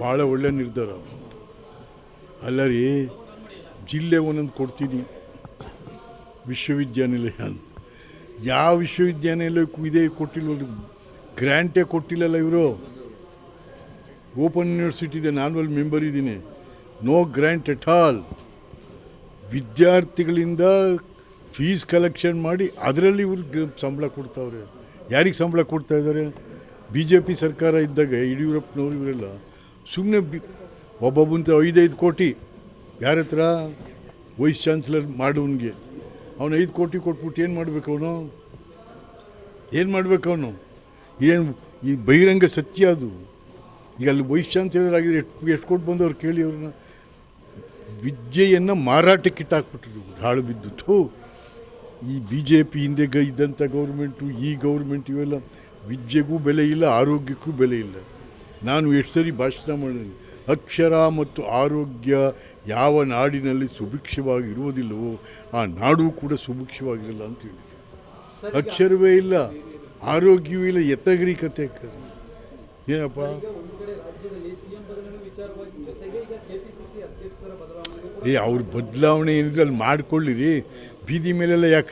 ಭಾಳ ಒಳ್ಳೆ ನಿರ್ಧಾರ. ಅಲ್ಲ ರೀ ಜಿಲ್ಲೆ ಒಂದೊಂದು ಕೊಡ್ತೀನಿ. ವಿಶ್ವವಿದ್ಯಾನಿಲಯ. ಯಾವ ವಿಶ್ವವಿದ್ಯಾನಿಲಯಕ್ಕೂ ಇದೇ ಕೊಟ್ಟಿಲ್ಲ ಗ್ರ್ಯಾಂಟೇ ಕೊಟ್ಟಿಲ್ಲಲ್ಲ ಇವರು. ಓಪನ್ ಯೂನಿವರ್ಸಿಟಿದೆ ನಾನು ಅಲ್ಲಿ ಮೆಂಬರ್ ಇದ್ದೀನಿ. No grant at all. ವಿದ್ಯಾರ್ಥಿಗಳಿಂದ ಫೀಸ್ ಕಲೆಕ್ಷನ್ ಮಾಡಿ ಅದರಲ್ಲಿ ಇವ್ರಿಗೆ ಸಂಬಳ ಕೊಡ್ತಾವ್ರೆ. ಯಾರಿಗೆ ಸಂಬಳ ಕೊಡ್ತಾ ಇದ್ದಾರೆ? ಬಿ ಜೆ ಪಿ ಸರ್ಕಾರ ಇದ್ದಾಗ ಯಡಿಯೂರಪ್ಪನವ್ರು ಇವರೆಲ್ಲ ಸುಮ್ಮನೆ ಬಿ ಒಬ್ಬೊಬ್ಬಂತ ಐದೈದು ಕೋಟಿ ಯಾರ ಹತ್ರ? ವೈಸ್ ಚಾನ್ಸಲರ್ ಮಾಡೋನಿಗೆ ಅವನು ಐದು ಕೋಟಿ ಕೊಟ್ಬಿಟ್ಟು ಏನು ಮಾಡಬೇಕು ಅವನು? ಏನು ಮಾಡಬೇಕು ಅವನು? ಏನು ಈ ಬಹಿರಂಗ ಸತ್ಯ ಅದು. ಈಗ ಅಲ್ಲಿ ವೈಸ್ ಚಾನ್ಸಲರ್ ಆಗಿದ್ರೆ ಎಷ್ಟು ಎಷ್ಟು ಕೊಟ್ಟು ಬಂದವ್ರು ಕೇಳಿ ಅವ್ರನ್ನ? ವಿದ್ಯೆಯನ್ನು ಮಾರಾಟಕ್ಕಿಟ್ಟಾಕ್ಬಿಟ್ರು ಹಾಳು ಬಿದ್ದು. ಈ ಬಿ ಜೆ ಪಿ ಹಿಂದೆ ಗ ಇದ್ದಂಥ ಗೌರ್ಮೆಂಟು ಈ ಗೌರ್ಮೆಂಟ್ ಇವೆಲ್ಲ ವಿದ್ಯೆಗೂ ಬೆಲೆ ಇಲ್ಲ, ಆರೋಗ್ಯಕ್ಕೂ ಬೆಲೆ ಇಲ್ಲ. ನಾನು ಎಷ್ಟು ಸರಿ ಭಾಷಣ ಮಾಡಿದ್ದೀನಿ. ಅಕ್ಷರ ಮತ್ತು ಆರೋಗ್ಯ ಯಾವ ನಾಡಿನಲ್ಲಿ ಸುಭಿಕ್ಷವಾಗಿರುವುದಿಲ್ಲವೋ ಆ ನಾಡು ಕೂಡ ಸುಭಿಕ್ಷವಾಗಿರಲ್ಲ ಅಂತ ಹೇಳಿದೆ ಅಕ್ಷರವೇ ಇಲ್ಲ, ಆರೋಗ್ಯವೂ ಇಲ್ಲ ಎತ್ತಗರಿಕತೆ ಏನಪ್ಪ ಈಗ ಒಂದು ಕಡೆ ಬದಲಾವಣೆ ಏ ಅವ್ರ ಬದಲಾವಣೆ ಏನಿದ್ರೆ ಅಲ್ಲಿ ಮಾಡ್ಕೊಳ್ಳಿರಿ. ಬೀದಿ ಮೇಲೆಲ್ಲ ಯಾಕೆ